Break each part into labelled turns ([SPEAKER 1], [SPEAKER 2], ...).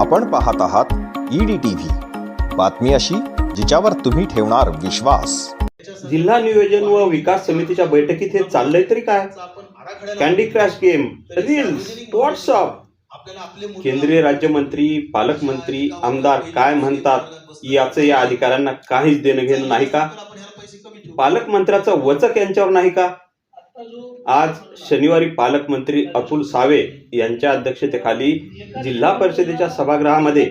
[SPEAKER 1] आपण पाहत आहात ईडी टीव्ही बातमी अशी जिच्यावर तुम्ही ठेवणार विश्वास.
[SPEAKER 2] जिल्हा नियोजन व विकास समितीच्या बैठकीत हे चाललंय तरी काय? Candy crash game reels WhatsApp केंद्रीय राज्यमंत्री पालकमंत्री आमदार काय म्हणतात याचं या अधिकाऱ्यांना काहीच देणं घेणं नाही का? पालकमंत्र्याचं वचक यांच्यावर नाही का? आज शनिवारी पालकमंत्री अतुल सावे यांच्या अध्यक्षतेखाली जिल्हा परिषदेच्या सभागृहामध्ये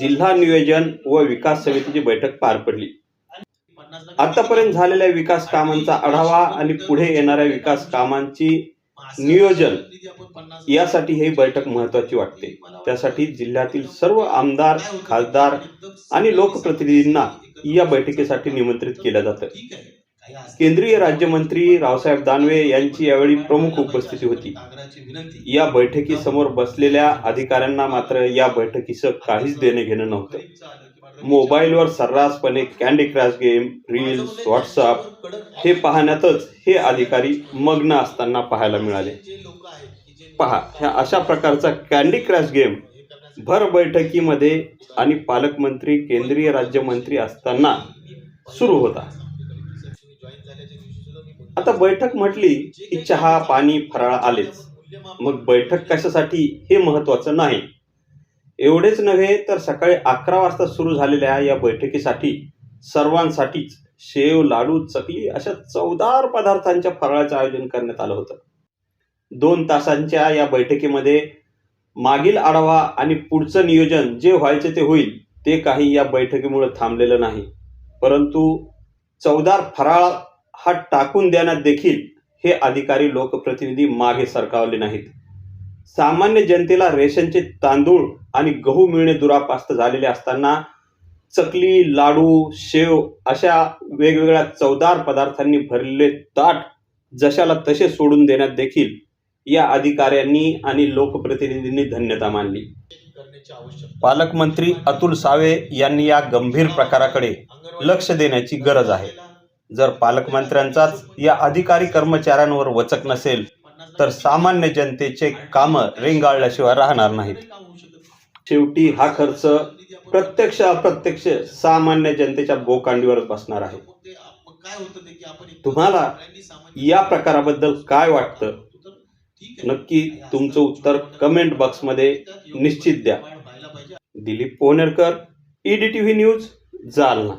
[SPEAKER 2] जिल्हा नियोजन व विकास समितीची बैठक पार पडली. आतापर्यंत झालेल्या विकास कामांचा आढावा आणि पुढे येणाऱ्या विकास कामांची नियोजन यासाठी ही बैठक महत्वाची वाटते. त्यासाठी जिल्ह्यातील सर्व आमदार खासदार आणि लोकप्रतिनिधींना या बैठकीसाठी निमंत्रित केलं जातं. केंद्रीय राज्यमंत्री रावसाहेब दानवे यांची यावेळी प्रमुख उपस्थिती होती. या बैठकीसमोर बसलेल्या अधिकाऱ्यांना मात्र या बैठकीचं काहीच देणे घेणं नव्हतं. मोबाईलवर सर्रासपणे candy crash game reels WhatsApp हे पाहण्यातच हे अधिकारी मग्न असताना पाहायला मिळाले. पहा ह्या अशा प्रकारचा कॅन्डी क्रॅश गेम भर बैठकीमध्ये आणि पालकमंत्री केंद्रीय राज्यमंत्री असताना सुरू होता. आता बैठक म्हटली की चहा पाणी फराळ आलेच. मग बैठक कशासाठी हे महत्वाचं नाही? एवढेच नव्हे तर सकाळी अकरा वाजता सुरू झालेल्या या बैठकीसाठी सर्वांसाठीच शेव लाडू चकली अशा चवदार पदार्थांच्या फराळाचं आयोजन करण्यात आलं होतं. दोन तासांच्या या बैठकीमध्ये मागील आढावा आणि पुढचं नियोजन जे व्हायचे ते होईल ते काही या बैठकीमुळे थांबलेलं नाही. परंतु चवदार फराळ हा टाकून देण्यात देखील हे अधिकारी लोकप्रतिनिधी मागे सरकावले नाहीत. सामान्य जनतेला रेशनचे तांदूळ आणि गहू मिळणे दुरापास्त झालेले असताना चकली लाडू शेव अशा वेगवेगळ्या चवदार पदार्थांनी भरलेले ताट जशाला तसे सोडून देण्यात देखील या अधिकाऱ्यांनी आणि लोकप्रतिनिधींनी धन्यता मानली. पालकमंत्री अतुल सावे यांनी या गंभीर प्रकाराकडे लक्ष देण्याची गरज आहे. जर पालकमंत्र्यांचाच या अधिकारी कर्मचाऱ्यांवर वचक नसेल तर सामान्य जनतेचे कामं रेंगाळल्याशिवाय राहणार नाहीत. शेवटी हा खर्च प्रत्यक्ष अप्रत्यक्ष सामान्य जनतेच्या बोकांडीवरच बसणार आहे. तुम्हाला या प्रकाराबद्दल काय वाटतं? नक्की तुमचं उत्तर कमेंट बॉक्समध्ये निश्चित द्या. Dilip Pohanerkar ETV news Jalna.